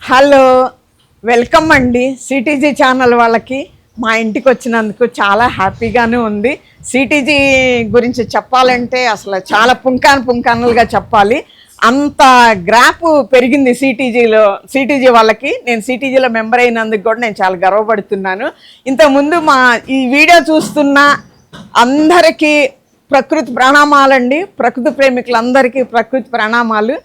Hello welcome అండి సిటీజీ channel వాళ్ళకి. మా ఇంటికి వచ్చినందుకు చాలా హ్యాపీగానే ఉంది. సిటీజీ గురించి చెప్పాలంటే అసలు చాలా పుంకాన్ పుంకానులుగా చెప్పాలి. అంత గ్రాప్ పెరిగింది సిటీజీలో సిటీజీ వాళ్ళకి. నేను సిటీజీలో మెంబర్ అయినందుకు కూడా నేను చాలా గర్వపడుతున్నాను. ఇంతకుముందు మా ఈ వీడియో చూస్తున్న అందరికీ ప్రకృతి ప్రణామాలండి. ప్రకృతి ప్రేమికులందరికీ ప్రకృతి ప్రణామాలు.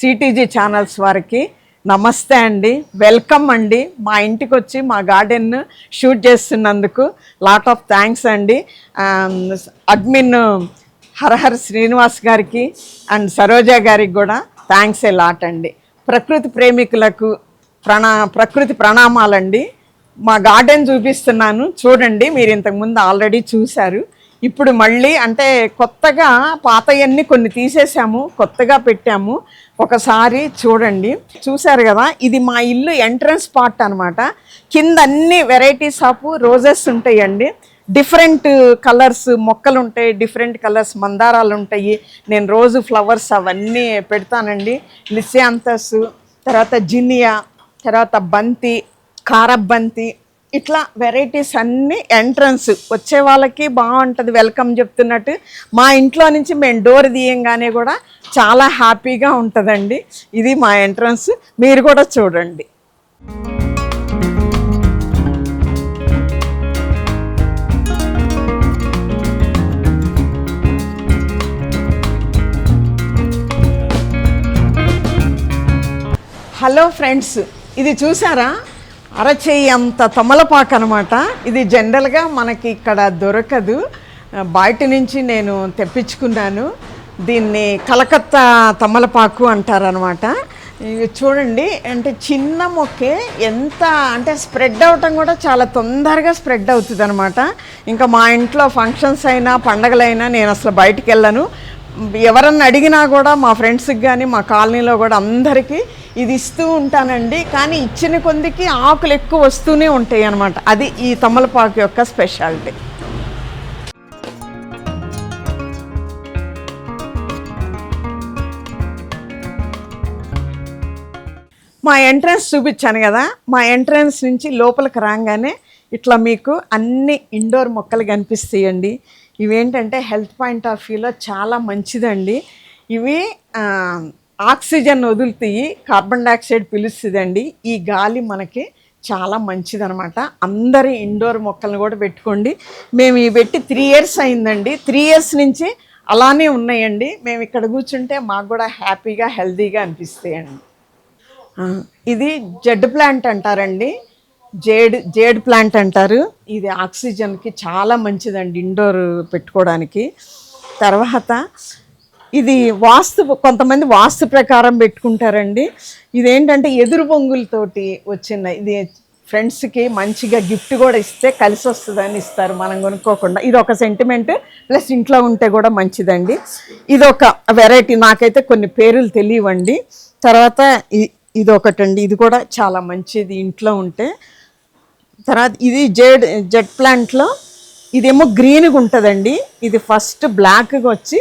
సిటీజీ ఛానల్స్ వారికి నమస్తే అండి. వెల్కమ్ అండి. మా ఇంటికి వచ్చి మా గార్డెన్ షూట్ చేస్తున్నందుకు లాట్ ఆఫ్ థ్యాంక్స్ అండి. Um, అడ్మిన్ హరహర్ శ్రీనివాస్ గారికి అండ్ సరోజా గారికి కూడా థ్యాంక్స్ ఏ లాట్ అండి. ప్రకృతి ప్రేమికులకు ప్రణా ప్రకృతి ప్రణామాలండి. మా గార్డెన్ చూపిస్తున్నాను. చూడండి మీరు ఇంతకుముందు ఆల్రెడీ చూశారు. ఇప్పుడు మళ్ళీ అంటే కొత్తగా పాతయన్నీ కొన్ని తీసేసాము కొత్తగా పెట్టాము. ఒకసారి చూడండి. చూశారు కదా ఇది మా ఇల్లు ఎంట్రన్స్ పార్ట్ అనమాట కింద అన్ని వెరైటీస్ ఆఫ్ రోజెస్ ఉంటాయండి. డిఫరెంట్ కలర్స్ మొక్కలు ఉంటాయి డిఫరెంట్ కలర్స్ మందారాలు ఉంటాయి. నేను రోజు ఫ్లవర్స్ అవన్నీ పెడతానండి. లిసియాంతస్ తర్వాత జినియా తర్వాత బంతి కారబంతి ఇట్లా వెరైటీస్ అన్నీ ఎంట్రన్స్ వచ్చే వాళ్ళకి బాగుంటుంది వెల్కమ్ చెప్తున్నట్టు. మా ఇంట్లో నుంచి మేము డోర్ తీయంగానే కూడా చాలా హ్యాపీగా ఉంటుందండి. ఇది మా ఎంట్రన్స్. మీరు కూడా చూడండి. హలో ఫ్రెండ్స్ ఇది చూసారా? అరచేయి అంత తమలపాకు అనమాట ఇది జనరల్గా మనకి ఇక్కడ దొరకదు. బయట నుంచి నేను తెప్పించుకున్నాను. దీన్ని కలకత్తా తమలపాకు అంటారనమాట చూడండి అంటే చిన్న మొక్కే ఎంత అంటే స్ప్రెడ్ అవటం కూడా చాలా తొందరగా స్ప్రెడ్ అవుతుంది అనమాట ఇంకా మా ఇంట్లో ఫంక్షన్స్ అయినా పండగలైనా నేను అసలు బయటికి వెళ్ళను. ఎవరన్నా అడిగినా కూడా మా ఫ్రెండ్స్కి కానీ మా కాలనీలో కూడా అందరికీ ఇది ఇస్తూ ఉంటానండి. కానీ ఇచ్చిన కొందికి ఆకులు ఎక్కువ వస్తూనే ఉంటాయి అన్నమాట. అది ఈ తమలపాకు యొక్క స్పెషాలిటీ. మా ఎంట్రన్స్ చూపించాను కదా మా ఎంట్రన్స్ నుంచి లోపలికి రాగానే ఇట్లా మీకు అన్ని ఇండోర్ మొక్కలు కనిపిస్తాయండి. ఇవేంటంటే హెల్త్ పాయింట్ ఆఫ్ వ్యూలో చాలా మంచిదండి. ఇవి ఆక్సిజన్ వదులుతాయి కార్బన్ డైఆక్సైడ్ పిలుస్తుందండి. ఈ గాలి మనకి చాలా మంచిదనమాట. అందరి ఇండోర్ మొక్కలను కూడా పెట్టుకోండి. మేము ఇవి పెట్టి త్రీ ఇయర్స్ అయిందండి. త్రీ ఇయర్స్ నుంచి అలానే ఉన్నాయండి. మేము ఇక్కడ కూర్చుంటే మాకు కూడా హ్యాపీగా హెల్తీగా అనిపిస్తాయండి. ఇది జెడ్ ప్లాంట్ అంటారండి. జేడ్ జేడ్ ప్లాంట్ అంటారు. ఇది ఆక్సిజన్కి చాలా మంచిదండి ఇండోర్ పెట్టుకోవడానికి. తర్వాత ఇది వాస్తు కొంతమంది వాస్తు ప్రకారం పెట్టుకుంటారండి. ఇదేంటంటే ఎదురు బొంగులతోటి వచ్చిన ఇది ఫ్రెండ్స్కి మంచిగా గిఫ్ట్ కూడా ఇస్తే కలిసి వస్తుందని ఇస్తారు. మనం కొనుక్కోకుండా. ఇది ఒక సెంటిమెంట్ ప్లస్ ఇంట్లో ఉంటే కూడా మంచిదండి. ఇది ఒక వెరైటీ. నాకైతే కొన్ని పేర్లు తెలియవండి. తర్వాత ఇ- ఇది ఒకటండి ఇది కూడా చాలా మంచిది ఇంట్లో ఉంటే. తర్వాత ఇది జెడ్ జెడ్ ప్లాంట్లో ఇదేమో గ్రీన్గా ఉంటుందండి. ఇది ఫస్ట్ బ్లాక్గా వచ్చి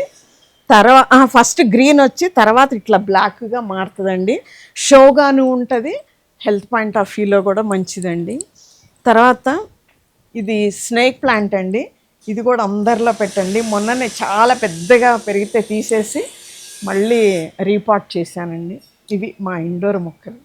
తర్వాత ఫస్ట్ గ్రీన్ వచ్చి తర్వాత ఇట్లా బ్లాక్గా మారుతుందండి. షోగాను ఉంటుంది. హెల్త్ పాయింట్ ఆఫ్ వ్యూలో కూడా మంచిదండి. తర్వాత ఇది స్నేక్ ప్లాంట్ అండి. ఇది కూడా అందరిలో పెట్టండి. మొన్ననే చాలా పెద్దగా పెరిగితే తీసేసి మళ్ళీ రీపాట్ చేశానండి. ఇవి మా ఇండోర్ మొక్కలు.